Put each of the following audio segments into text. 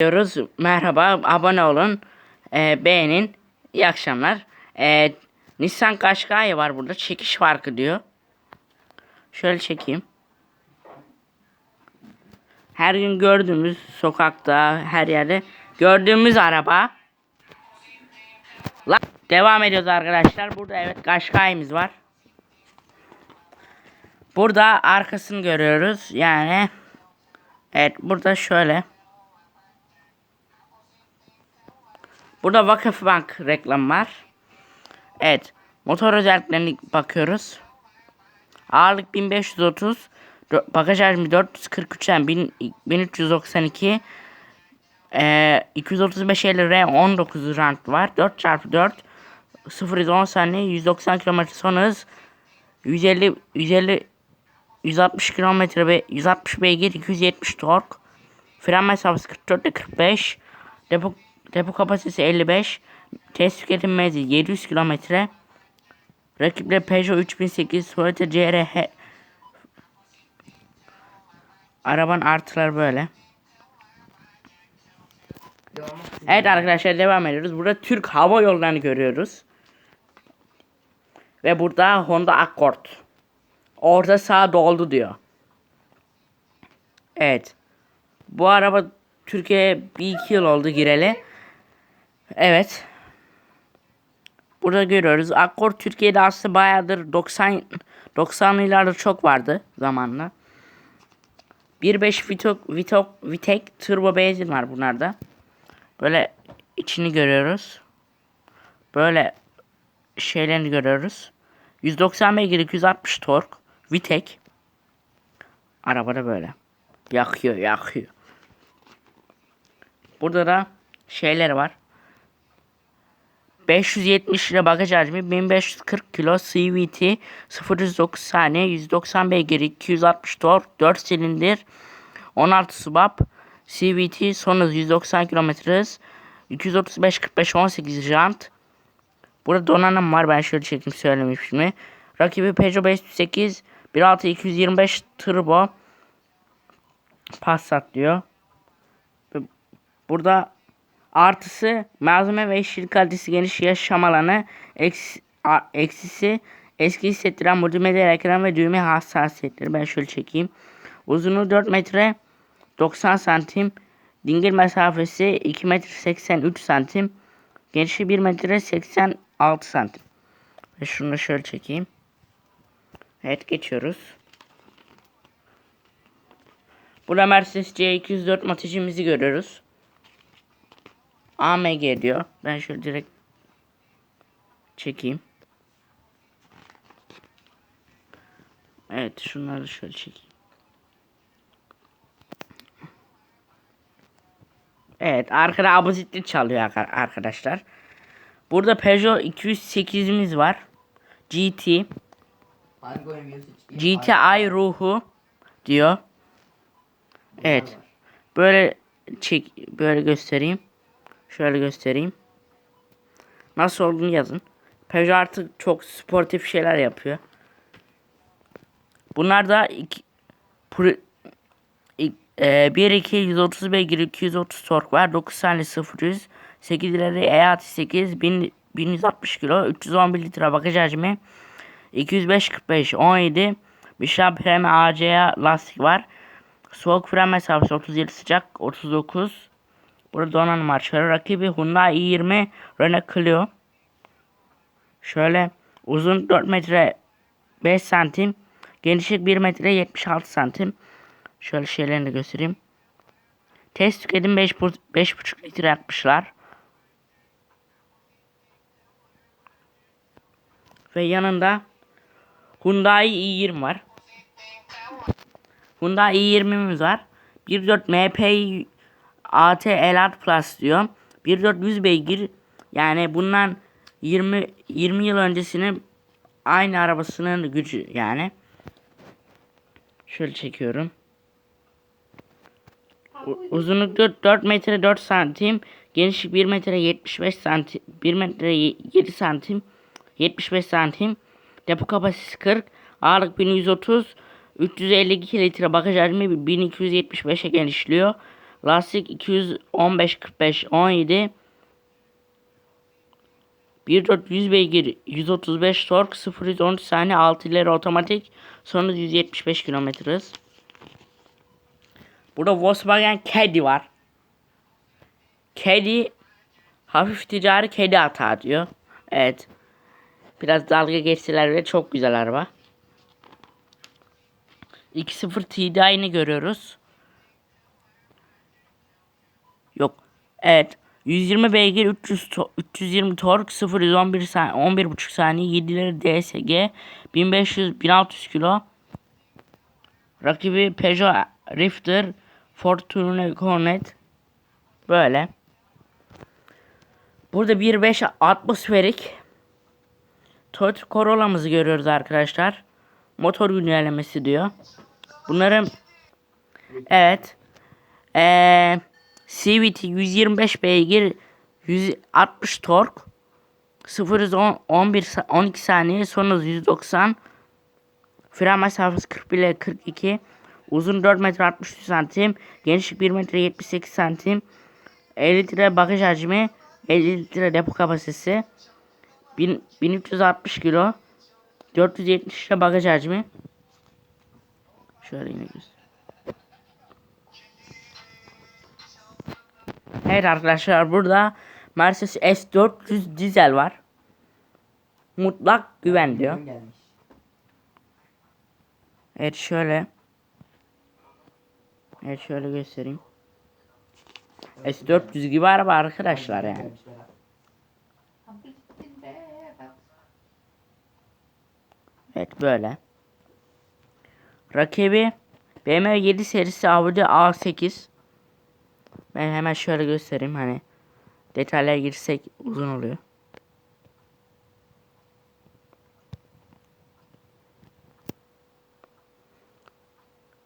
diyoruz. Merhaba, abone olun, e, beğenin. İyi akşamlar. E, Nissan Qashqai var burada. Çekiş farkı diyor. Şöyle çekeyim. Her gün gördüğümüz sokakta, her yerde gördüğümüz araba. La- Devam ediyoruz arkadaşlar. Burada evet Qashqai'miz var. Burada arkasını görüyoruz. Yani evet burada şöyle. Burada Vakıfbank reklam var. Evet. Motor özelliklerine bakıyoruz. Ağırlık 1530. dö- Bagaj hacmi 443'den 1000 1392. Ee, 235 50 19 rant var. 4x4 0 10 saniye 190 km son hız 150 150 160 km ve 160 beygir 270 tork fren mesafesi 44 ile 45 depo depo kapasitesi 55 test tüketim menzili 700 km rakipleri Peugeot 3008 Toyota CRH arabanın artıları böyle Evet arkadaşlar devam ediyoruz. Burada Türk Hava Yolları'nı görüyoruz. Ve burada Honda Accord. Orada sağ doldu diyor. Evet. Bu araba Türkiye'ye bir iki yıl oldu gireli. Evet. Burada görüyoruz. Accord Türkiye'de aslında bayağıdır 90 90'lı yıllarda çok vardı zamanla. 1.5 Vitok, Vitok, Vitek turbo benzin var bunlarda. Böyle içini görüyoruz. Böyle şeylerini görüyoruz. 190 beygir 260 tork. Vitek. Arabada böyle. Yakıyor yakıyor. Burada da şeyler var. 570 lira bagaj hacmi 1540 kilo CVT 009 saniye 190 beygir 260 tork 4 silindir 16 subap CVT son hız 190 km hız 235 45 18 jant. Burada donanım var ben şöyle çekeyim söylemişim mi Rakibi Peugeot 508 1.6 225 turbo. Passat diyor. Burada artısı malzeme ve işçilik kalitesi geniş yaşam alanı eksi, a- eksisi eski hissettiren multimedya ekran ve düğme hassasiyetleri. Ben şöyle çekeyim. Uzunluğu 4 metre 90 santim. Dingil mesafesi 2 metre 83 santim. Genişliği 1 metre 86 santim. Ve şunu şöyle çekeyim. Evet geçiyoruz. Burada Mercedes C204 moticimizi görüyoruz. AMG diyor. Ben şöyle direkt çekeyim. Evet şunları şöyle çekeyim. Evet arkada abozitli çalıyor ar- arkadaşlar. Burada Peugeot 208'imiz var. GT. GTI ruhu diyor. Evet. Böyle çek böyle göstereyim. Şöyle göstereyim. Nasıl olduğunu yazın. Peugeot artık çok sportif şeyler yapıyor. Bunlar da iki, pro- ik- e, 1 2 130 beygir 230 tork var. 9 saniye 0 100. 8 ileri E68 1000 1160 kilo 311 litre bagaj hacmi 205 45 17 Michelin Preme ACA lastik var. Soğuk fren mesafesi 37 sıcak 39. Burada donanım marşları. Rakibi Hyundai i20 Renault Clio. Şöyle uzun 4 metre 5 santim. Genişlik 1 metre 76 santim. Şöyle şeylerini de göstereyim. Test tüketim 5 5,5 litre yakmışlar. Ve yanında Hyundai i20 var. Hyundai i20'miz var. 1.4 MP AT Elart Plus diyor. 1.4 100 beygir yani bundan 20 20 yıl öncesinin aynı arabasının gücü yani. Şöyle çekiyorum. Uzunluk 4, 4 metre 4 santim. Genişlik 1 metre 75 santim. 1 metre 7 santim. 75 santim. Depo kapasitesi 40. Ağırlık 1130. 352 litre bagaj hacmi 1275'e genişliyor. Lastik 215 45 17 1.400 beygir 135 tork 0 saniye 6 ileri otomatik sonra 175 km hız. Burada Volkswagen Caddy var. Caddy hafif ticari kedi hata diyor. Evet. Biraz dalga geçtiler ve çok güzel araba. 2.0 TDI'ni görüyoruz. Evet. 120 beygir 300 to- 320 tork 0 111 saniye 11,5 saniye 7'leri DSG 1500 1600 kilo. Rakibi Peugeot Rifter Fortuner Connect böyle. Burada 1.5 atmosferik Toyota Corolla'mızı görüyoruz arkadaşlar. Motor güncellemesi diyor. Bunların evet ee, CVT 125 beygir 160 tork 0 11 sa- 12 saniye sonra 190 fren mesafesi 41 ile 42 uzun 4 metre 63 santim genişlik 1 metre 78 santim 50 litre bagaj hacmi 50 litre depo kapasitesi 1000 1360 kilo 470 litre bagaj hacmi şöyle yine göster. Evet arkadaşlar burada Mercedes S400 dizel var. Mutlak güven diyor. Evet şöyle. Evet şöyle göstereyim. S400 gibi araba arkadaşlar yani. Evet böyle. Rakibi BMW 7 serisi Audi A8. Ben hemen şöyle göstereyim hani detaylara girsek uzun oluyor.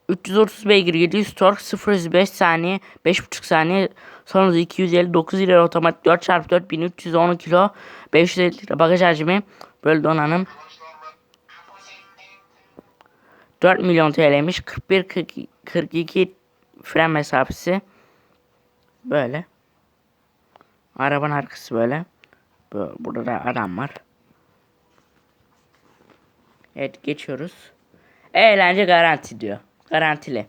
...330 beygir 700 tork 0 saniye 5.5 saniye sonra 259 ileri otomatik 4x4 1310 kilo 550 litre bagaj hacmi böyle donanım 4 milyon TL'ymiş. 41 42, 42 fren mesafesi. Böyle. Arabanın arkası böyle. Bu- Burada da adam var. Evet geçiyoruz. Eğlence garanti diyor. Garantili.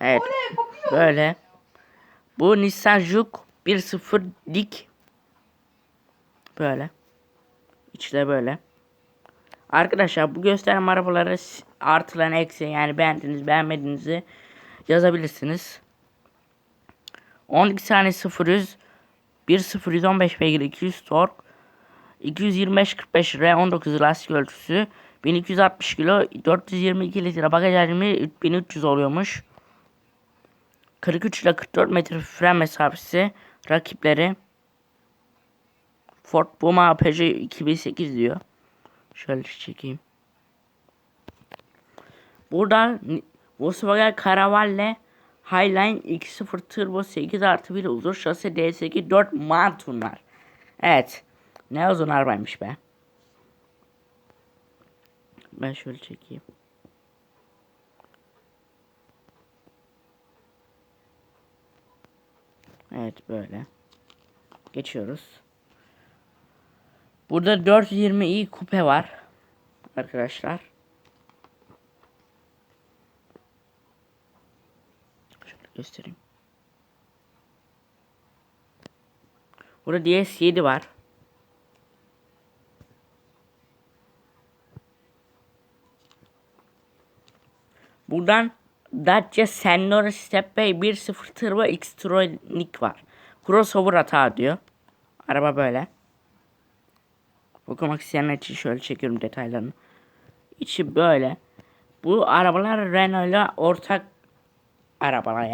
Evet. Böyle. Bu Nissan Juke 1.0 dik. Böyle. İçte böyle. Arkadaşlar bu gösterme arabaları artılarını eksi yani beğendiğiniz beğenmediğinizi yazabilirsiniz. 12 saniye 0 100 1 0 115 beygir 200 tork 225 45 R 19 lastik ölçüsü 1260 kilo 422 litre bagaj hacmi 1300 oluyormuş. 43 ile 44 metre fren mesafesi rakipleri Ford Puma Peugeot 2008 diyor. Şöyle çekeyim. Burada Volkswagen Caravelle Highline 2.0 Turbo 8 artı 1 uzun şase D8 4 Mountain var. Evet. Ne uzun arabaymış be. Ben şöyle çekeyim. Evet böyle. Geçiyoruz. Burada 420i kupe var. Arkadaşlar. Şöyle göstereyim. Burada DS7 var. Buradan Dacia Sandero Stepway 1.0 Turbo X-Tronic var. Crossover hata diyor. Araba böyle. Okumak isteyenler için şöyle çekiyorum detaylarını. İçi böyle. Bu arabalar Renault ile ortak arabalar